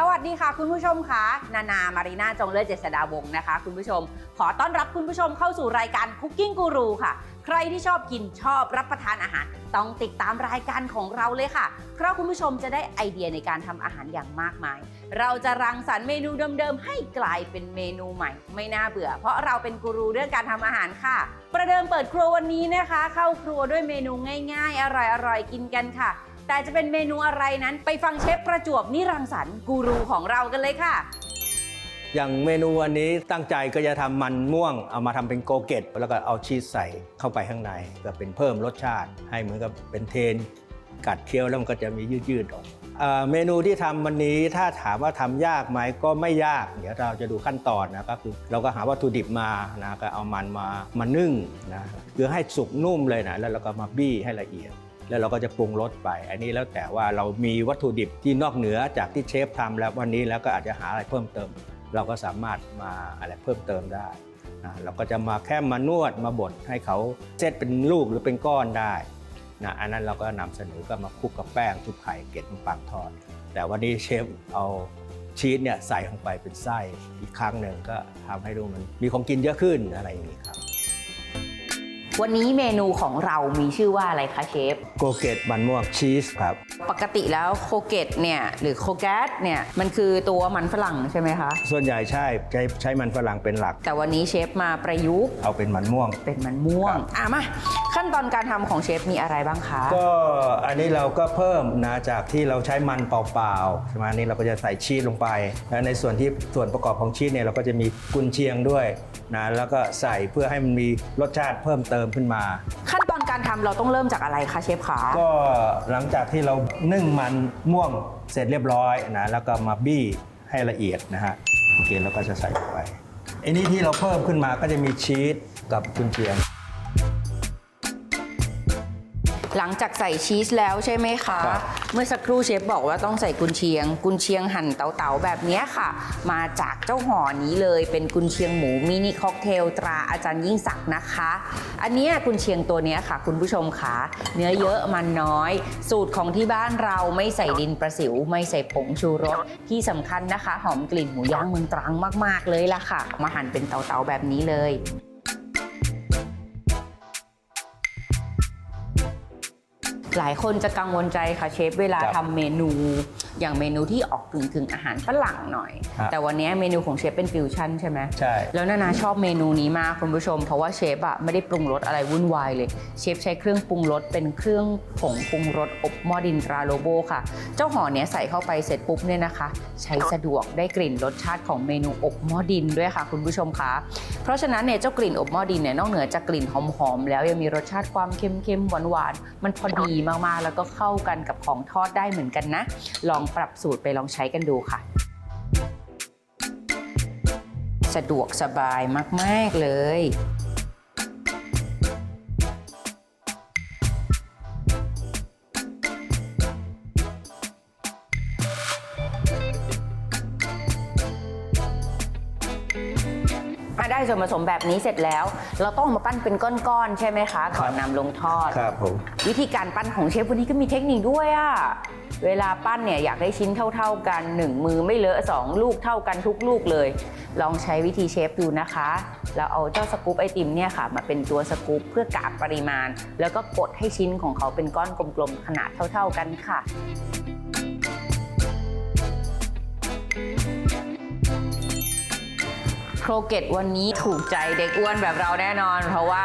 สวัสดีค่ะคุณผู้ชมคะนานามารีนาจงเลิศเจษดาวงศ์นะคะ คุณผู้ชม ขอต้อนรับคุณผู้ชมเข้าสู่รายการ Cooking Guru ค่ะ ใครที่ชอบกินชอบรับประทานอาหาร ต้องติดตามรายการของเราเลยค่ะ เพราะคุณผู้ชมจะได้ไอเดียในการทำอาหารอย่างมากมาย เราจะรังสรรค์เมนูเดิมๆให้กลายเป็นเมนูใหม่ ไม่น่าเบื่อ เพราะเราเป็นกูรูเรื่องการทำอาหารค่ะ ประเดิมเปิดครัววันนี้นะคะ เข้าครัวด้วยเมนูง่าย ๆ อร่อยๆกินกันค่ะ แต่จะเป็นเมนูอะไรนั้นไปฟังเชฟประจวบนิรังสรรค์กูรูของเรากันเลยค่ะ อย่างเมนูวันนี้ตั้งใจก็จะทำมันม่วง เอามาทำเป็นโกเกตแล้วก็เอาชีสใส่เข้าไปข้างในก็เป็นเพิ่มรสชาติ ให้เหมือนกับเป็นเทน กัดเคี้ยวแล้วมันก็จะมียืดๆออกเอ่อเมนูที่ทำวันนี้ถ้าถามว่าทำยากไหมก็ไม่ยาก เดี๋ยวเราจะดูขั้นตอนนะก็คือเราก็หาวัตถุดิบมานะก็เอามันมามานึ่งนะคือให้สุกนุ่มเลยนะแล้วเราก็มาบี้ให้ละเอียด แล้วเราก็จะปรุงรสไป อันนี้แล้วแต่ว่าเรามีวัตถุดิบที่นอกเหนือจากที่เชฟทำแล้ววันนี้แล้วก็อาจจะหาอะไรเพิ่มเติม เราก็สามารถมาอะไรเพิ่มเติมได้นะเราก็จะมาแค่มานวดมาบดให้เขาเซตเป็นลูกหรือเป็นก้อนได้นะอันนั้นเราก็นำเสนอก็มาคลุกกับแป้งทุบไข่เกล็ดขนปังทอด แต่วันนี้เชฟเอาชีสเนี่ยใส่ลงไปเป็นไส้อีกครั้งหนึ่งก็ทำให้ดูมันมีของกินเยอะขึ้นอะไรอย่างนี้ครับ วันนี้เมนูของเรามีชื่อว่าอะไรคะเชฟ โกเกตมันม่วงชีสครับ ปกติแล้วโคเกตเนี่ยหรือโคแกสเนี่ยมันคือตัวมันฝรั่งใช่ไหมคะ ส่วนใหญ่ใช่ใช้ใช้มันฝรั่งเป็นหลัก แต่วันนี้เชฟมาประยุกต์เอาเป็นมันม่วง เป็นมันม่วงครับอะมาขั้นตอนการทำของเชฟมีอะไรบ้างคะ ก็อันนี้เราก็เพิ่มนะจากที่เราใช้มันเปล่าๆใช่ไหมอันนี่เราก็จะใส่ชีสลงไป แล้วในส่วนที่ส่วนประกอบของชีสเนี่ยเราก็จะมีกุนเชียงด้วย นะแล้วก็ใส่เพื่อให้มันมีรสชาติเพิ่มเติมขึ้นมา ขั้นตอนการทำเราต้องเริ่มจากอะไรคะเชฟคะก็หลังจากที่เรานึ่งมันม่วงเสร็จเรียบร้อยนะแล้วก็มาบี้ให้ละเอียดนะฮะโอเคแล้วก็จะใส่ลงไปอันนี้ที่เราเพิ่มขึ้นมาก็จะมีชีสกับกุนเชียง หลังจากใส่ชีสแล้วใช่ไหมคะ ครับ เมื่อสักครู่เชฟบอกว่าต้องใส่กุนเชียง กุนเชียงหั่นเต๋าๆแบบเนี้ยค่ะ มาจากเจ้าห่อนี้เลยเป็นกุนเชียงหมูมินิค็อกเทลตราอาจารย์ยิ่งศักดิ์นะคะ อันเนี้ยกุนเชียงตัวเนี้ยค่ะ คุณผู้ชมคะเนื้อเยอะมันน้อย สูตรของที่บ้านเราไม่ใส่ดินประสิว ไม่ใส่ผงชูรสที่สำคัญนะคะ หอมกลิ่นหมูย่างเมืองตรังมาก ๆเลยล่ะค่ะ มาหั่นเป็นเต๋าๆแบบนี้เลย หลายคนจะกังวลใจค่ะเชฟเวลาครับ ทำเมนู อย่างเมนูที่ออกกึ่งกึ่งๆอาหารฝรั่งหน่อย ครับแต่วันนี้เมนูของเชฟเป็นฟิวชั่นใช่ไหมใช่ แล้วนานาชอบเมนูนี้มากคุณผู้ชม เพราะว่าเชฟอะไม่ได้ปรุงรสอะไรวุ่นวายเลย เชฟใช้เครื่องปรุงรสเป็นเครื่องผงปรุงรสอบหม้อดินตราโลโบค่ะ เจ้าห่อเนี้ยใส่เข้าไปเสร็จปุ๊บเนี่ยนะคะ ใช้สะดวกได้กลิ่นรสชาติของเมนูอบหม้อดินด้วยค่ะ คุณผู้ชมคะ เพราะฉะนั้นเนี่ยเจ้ากลิ่นอบหม้อดินเนี่ยนอกเหนือจากกลิ่นหอมๆแล้วยังมีรสชาติความเค็มๆหวานๆมันพอดีมากๆ แล้วก็เข้ากันกับของทอดได้เหมือนกันนะ ลองปรับสูตรไปลองใช้กันดูค่ะ สะดวกสบายมาก ๆ เลย ส่วนผสมแบบนี้เสร็จแล้ว เราต้องเอามาปั้นเป็นก้อนๆใช่ไหมคะก่อนนำลงทอด ครับผมวิธีการปั้นของเชฟวันนี้ก็มีเทคนิคด้วยอะเวลาปั้นเนี่ยอยากได้ชิ้นเท่า ๆกัน1มือไม่เลอะ2ลูกเท่ากันทุกลูกเลย ลองใช้วิธีเชฟดูนะคะแล้วเอาเจ้าสกู๊ปไอติมเนี่ยค่ะ มาเป็นตัวสกู๊ปเพื่อกะปริมาณ แล้วก็กดให้ชิ้นของเขาเป็นก้อนกลมๆขนาดเท่า ๆกันค่ะ โครเกตวันนี้ถูกใจเด็กอ้วนแบบเราแน่นอน เพราะว่า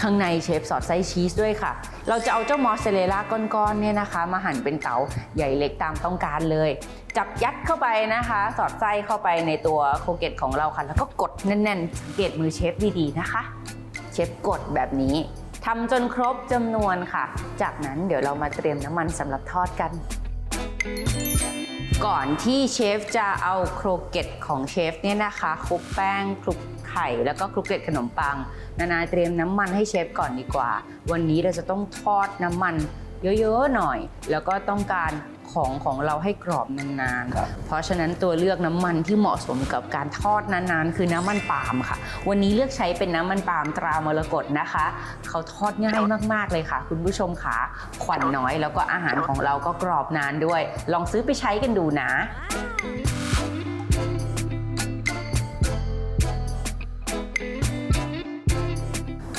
ข้างในเชฟสอดไส้ชีสด้วยค่ะ เราจะเอาเจ้ามอสซาเรลล่าก้อนๆเนี่ยนะคะ มาหั่นเป็นเต๋าใหญ่เล็กตามต้องการเลย จับยัดเข้าไปนะคะ สอดไส้เข้าไปในตัวโครเกตของเราค่ะ แล้วก็กดแน่นๆสังเกตมือเชฟดีๆนะคะ เชฟกดแบบนี้ทำจนครบจำนวนค่ะ จากนั้นเดี๋ยวเรามาเตรียมน้ำมันสำหรับทอดกัน ก่อนที่เชฟจะเอาโครเกตของเชฟเนี่ยนะคะคลุกแป้งคลุกไข่แล้วก็คลุกเกล็ดขนมปัง นานาเตรียมน้ำมันให้เชฟก่อนดีกว่า วันนี้เราจะต้องทอดน้ำมันเยอะๆหน่อย แล้วก็ต้องการ ของของเราให้กรอบนานครับ ๆ เพราะฉะนั้นตัวเลือกน้ำมันที่เหมาะสมกับการทอดนานๆ คือน้ำมันปาล์มค่ะ วันนี้เลือกใช้เป็นน้ำมันปาล์มตรามรกตนะคะ เขาทอดง่ายมากๆเลยค่ะ คุณผู้ชมค่ะควันน้อยแล้วก็อาหารของเราก็กรอบนานด้วย ลองซื้อไปใช้กันดูนะ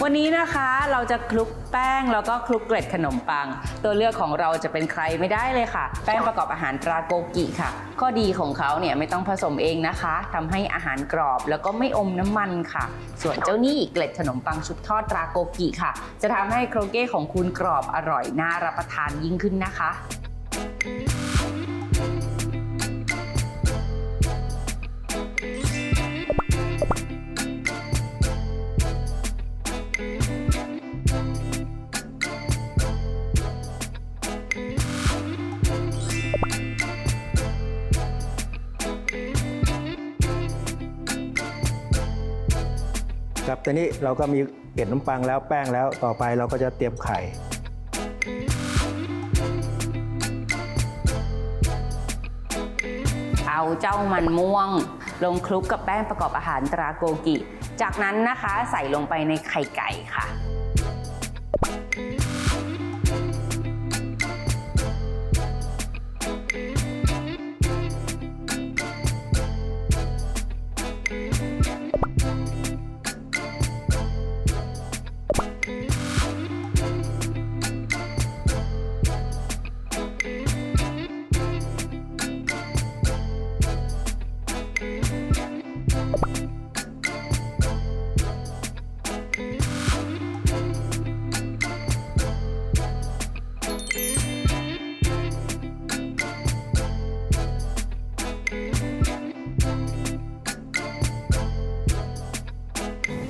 วันนี้นะคะเราจะคลุกแป้งแล้วก็คลุกเกล็ดขนมปัง ตัวเลือกของเราจะเป็นใครไม่ได้เลยค่ะ แป้งประกอบอาหารตราโกกิค่ะ ข้อดีของเขาเนี่ยไม่ต้องผสมเองนะคะทำให้อาหารกรอบแล้วก็ไม่อมน้ำมันค่ะ ส่วนเจ้านี่เกล็ดขนมปังชุบทอดตราโกกิค่ะ จะทำให้โครเก้ของคุณกรอบอร่อยน่ารับประทานยิ่งขึ้นนะคะ ครับตอนนี้เราก็มีเกล็ดขนมปังแล้วแป้งแล้วต่อไปเราก็จะเตรียมไข่ เอาเจ้ามันม่วง ลงคลุกกับแป้งประกอบอาหารตราโกกิ จากนั้นนะคะใส่ลงไปในไข่ไก่ค่ะ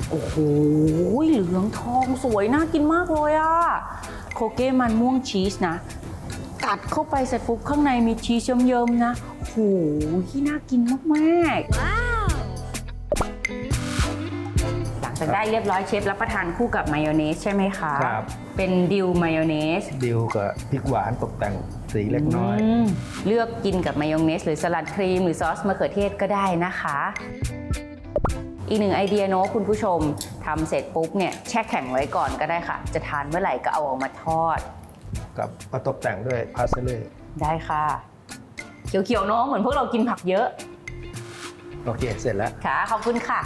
โอ้โห เหลืองทองสวยน่ากินมากเลยอะโคเก้มันม่วงชีสนะ กัดเข้าไปเสร็จปุ๊บข้างในมีชีสเยิ้มๆนะโอ้โหที่น่ากินมากๆ หลังจากได้เรียบร้อยเชฟรับประทานคู่กับมายองเนสใช่ไหมคะ ครับ เป็นดิวมายองเนสดิวกับพริกหวานตกแต่งสีเล็กน้อยมเลือกกินกับมายองเนส หรือสลัดครีม หรือซอสมะเขือเทศก็ได้นะคะ อีกหนึ่งไอเดียเนอะคุณผู้ชมทำเสร็จปุ๊บเนี่ยแช่แข็งไว้ก่อนก็ได้ค่ะ จะทานเมื่อไหร่ก็เอาออกมาทอด กับมาตกแต่งด้วยพาสเล่ได้ค่ะ เขียวๆเนอะเหมือนพวกเรากินผักเยอะโอเค เสร็จแล้ว ค่ะขอบคุณค่ะ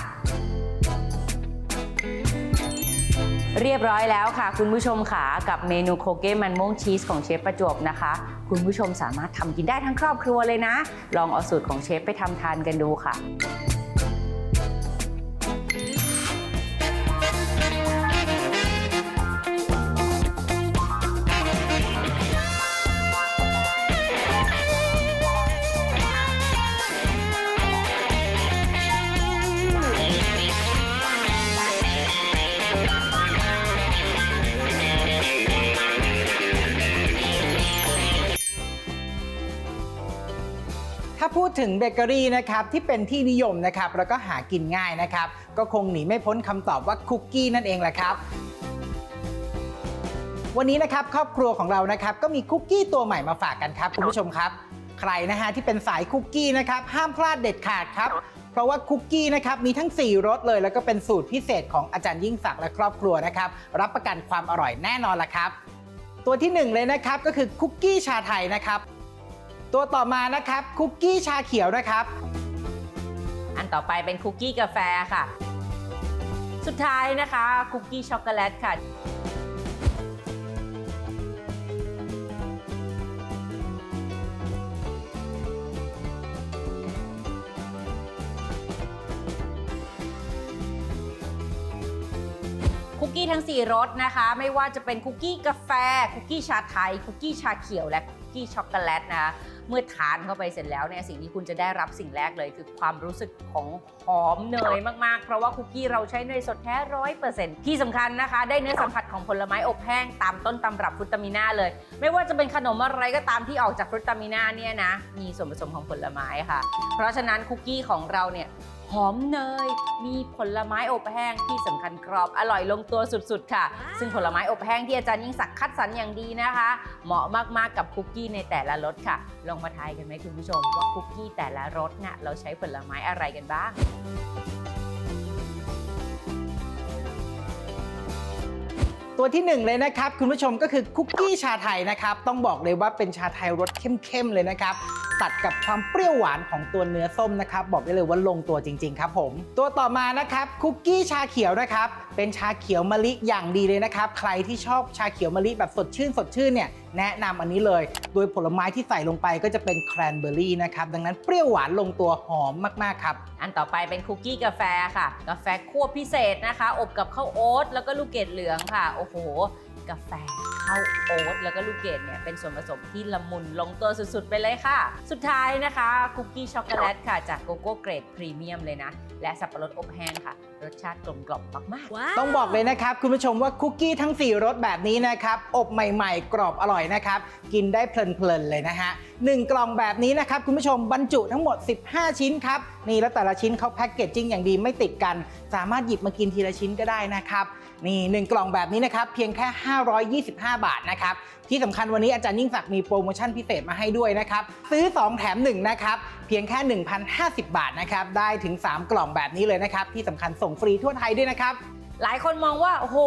เรียบร้อยแล้วค่ะ คุณผู้ชมค่ะกับเมนูโคเก้มันม่วงชีสของเชฟประจวบนะคะ คุณผู้ชมสามารถทำกินได้ทั้งครอบครัวเลยนะ ลองเอาสูตรของเชฟไปทำทานกันดูค่ะ ดถึงเบเกอรี่นะครับที่เป็นที่นิยมนะครับแล้วก็หากินง่ายนะครับ ก็คงหนีไม่พ้นคำตอบว่าคุกกี้นั่นเองแหละครับวันนี้นะครับครอบครัวของเรานะครับก็มีคุกกี้ตัวใหม่มาฝากกันครับคุณผู้ชมครับ ใครนะฮะที่เป็นสายคุกกี้นะครับห้ามพลาดเด็ดขาดครับ เพราะว่าคุกกี้นะครับมีทั้ง 4รสเลย แล้วก็เป็นสูตรพิเศษของอาจารย์ยิ่งศักดิ์และครอบครัวนะครับรับประกันความอร่อยแน่นอนละครับ ตัวที่หนึ่งเลยนะครับก็คือคุกกี้ชาไทยนะครับ ตัวต่อมานะครับคุกกี้ชาเขียวนะครับ อันต่อไปเป็นคุกกี้กาแฟค่ะ สุดท้ายนะคะคุกกี้ช็อกโกแลตค่ะ คุกกี้ทั้ง 4รสนะคะ ไม่ว่าจะเป็นคุกกี้กาแฟ คุกกี้ชาไทย คุกกี้ชาเขียวและคุกกี้ช็อกโกแลตนะคะ เมื่อทานเข้าไปเสร็จแล้วเนี่ยสิ่งที่คุณจะได้รับสิ่งแรกเลย คือความรู้สึกของหอมเนยมากๆ เพราะว่าคุกกี้เราใช้เนยสดแท้ร้อยเปอร์เซ็นต์ที่สำคัญนะคะ ได้เนื้อสัมผัสของผลไม้อบแห้งตามต้นตำรับฟรุตตามิน่าเลย ไม่ว่าจะเป็นขนมอะไรก็ตามที่ออกจากฟรุตตามิน่าเนี่ยนะมีส่วนผสมของผลไม้ค่ะ เพราะฉะนั้นคุกกี้ของเราเนี่ย หอมเนย มีผลไม้อบแห้งที่สำคัญกรอบอร่อยลงตัวสุดๆ ค่ะ ซึ่งผลไม้อบแห้งที่อาจารย์ยิ่งศักดิ์คัดสรรอย่างดีนะคะ เหมาะมากๆกับคุกกี้ในแต่ละรสค่ะ ลองมาทายกันไหมคุณผู้ชมว่าคุกกี้แต่ละรสน่ะเราใช้ผลไม้อะไรกันบ้าง ตัวที่หนึ่งเลยนะครับ คุณผู้ชมก็คือคุกกี้ชาไทยนะครับ ต้องบอกเลยว่าเป็นชาไทยรสเข้มๆเลยนะครับ ตัดกับความเปรี้ยวหวานของตัวเนื้อส้มนะครับ บอกได้เลยว่าลงตัวจริง ๆ ครับผม ตัวต่อมานะครับคุกกี้ชาเขียวนะครับเป็นชาเขียวมะลิอย่างดีเลยนะครับ ใครที่ชอบชาเขียวมะลิแบบสดชื่นสดชื่นเนี่ยแนะนำอันนี้เลย โดยผลไม้ที่ใส่ลงไปก็จะเป็นแครนเบอร์รี่นะครับ ดังนั้นเปรี้ยวหวานลงตัวหอมมาก ๆ ครับ อันต่อไปเป็นคุกกี้กาแฟค่ะ กาแฟคั่วพิเศษนะคะ อบกับข้าวโอ๊ตแล้วก็ลูกเกดเหลืองค่ะ โอ้โห กาแฟ ข้าวโอ๊ตแล้วก็ลูกเกดเนี่ยเป็นส่วนผสมที่ละมุนลงตัวสุดๆ ไปเลยค่ะ สุดท้ายนะคะคุกกี้ช็อกโกแลตค่ะจากโกโก้เกรดพรีเมียมเลยนะ และสับปะรดอบแห้งค่ะ รสชาติกลมกล่อมมากๆ ต้องบอกเลยนะครับ คุณผู้ชมว่าคุกกี้ทั้ง 4รสแบบนี้นะครับ อบใหม่ๆ กรอบอร่อยนะครับ กินได้เพลินๆเลยนะฮะหนึ่งกล่องแบบนี้นะครับ คุณผู้ชมบรรจุทั้งหมด 15 ชิ้นครับ นี่แล้วแต่ละชิ้นเขาแพ็กเกจจิ้งอย่างดีไม่ติดกัน สามารถหยิบมากินทีละชิ้นก็ได้นะครับ นี่หนึ่งกล่องแบบนี้นะครับ เพียงแค่ 525 บาทนะครับ ที่สำคัญวันนี้อาจารย์ยิ่งศักดิ์มีโปรโมชั่นพิเศษมาให้ด้วยนะครับ ซื้อ 2 แถม1นะครับ เพียงแค่ 1,050 บาทนะครับ ได้ถึง 3 กล่องแบบนี้เลยนะครับ ที่สำคัญส่งฟรีทั่วไทยด้วยนะครับ หลายคนมองว่าโอ้โห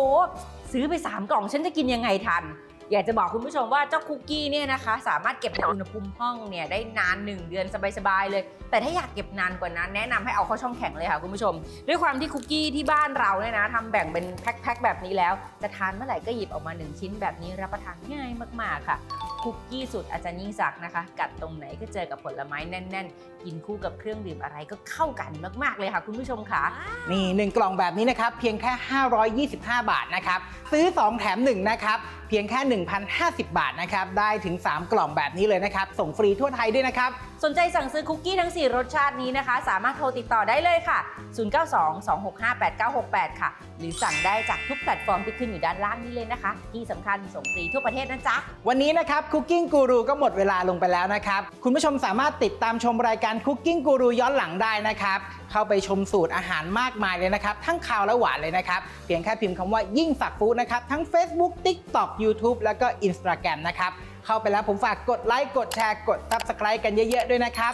ซื้อไป 3 กล่องฉันจะกินยังไงทัน อยากจะบอกคุณผู้ชมว่าเจ้าคุกกี้เนี่ยนะคะ สามารถเก็บในอุณหภูมิห้องเนี่ยได้นาน 1 เดือนสบายๆเลย แต่ถ้าอยากเก็บนานกว่านั้น แนะนำให้เอาเข้าช่องแข็งเลยค่ะคุณผู้ชม ด้วยความที่คุกกี้ที่บ้านเราเนี่ยนะทำแบ่งเป็นแพ็คๆแบบนี้แล้วจะทานเมื่อไหร่ก็หยิบออกมา 1 ชิ้นแบบนี้รับประทานง่ายมากๆค่ะ คุกกี้สุดอาจารย์ยิ่งศักดิ์นะคะ กัดตรงไหนก็เจอกับผลไม้แน่น ๆ กินคู่กับเครื่องดื่มอะไรก็เข้ากันมากๆเลยค่ะ คุณผู้ชมค่ะ นี่1กล่องแบบนี้นะครับเพียงแค่ 525 บาทนะครับซื้อ 2 แถม 1 นะครับ เพียงแค่ 1,050 บาทนะครับได้ถึง 3 กล่องแบบนี้เลยนะครับ ส่งฟรีทั่วไทยด้วยนะครับ สนใจสั่งซื้อคุกกี้ทั้ง 4 รสชาตินี้นะคะ สามารถโทรติดต่อได้เลยค่ะ 0922658968 ค่ะ หรือสั่งได้จากทุกแพลตฟอร์มที่ขึ้นอยู่ด้านล่างนี้เลยนะคะ ที่สำคัญส่งฟรีทั่วประเทศนะจ๊ะวันนี้นะครับ Cooking Guru ก็หมดเวลาลงไปแล้วนะครับ คุณผู้ชมสามารถติดตามชมรายการ Cooking Guru ย้อนหลังได้นะครับ เข้าไปชมสูตรอาหารมากมายเลยนะครับ ทั้งคาวและหวานเลยนะครับ เพียงแค่พิมพ์คำว่ายิ่งสักฟู้ดนะครับ ทั้ง Facebook TikTok YouTube แล้วก็ Instagram นะครับ เข้าไปแล้วผมฝากกดไลค์กดแชร์กด Subscribe กันเยอะ ๆ ด้วยนะครับ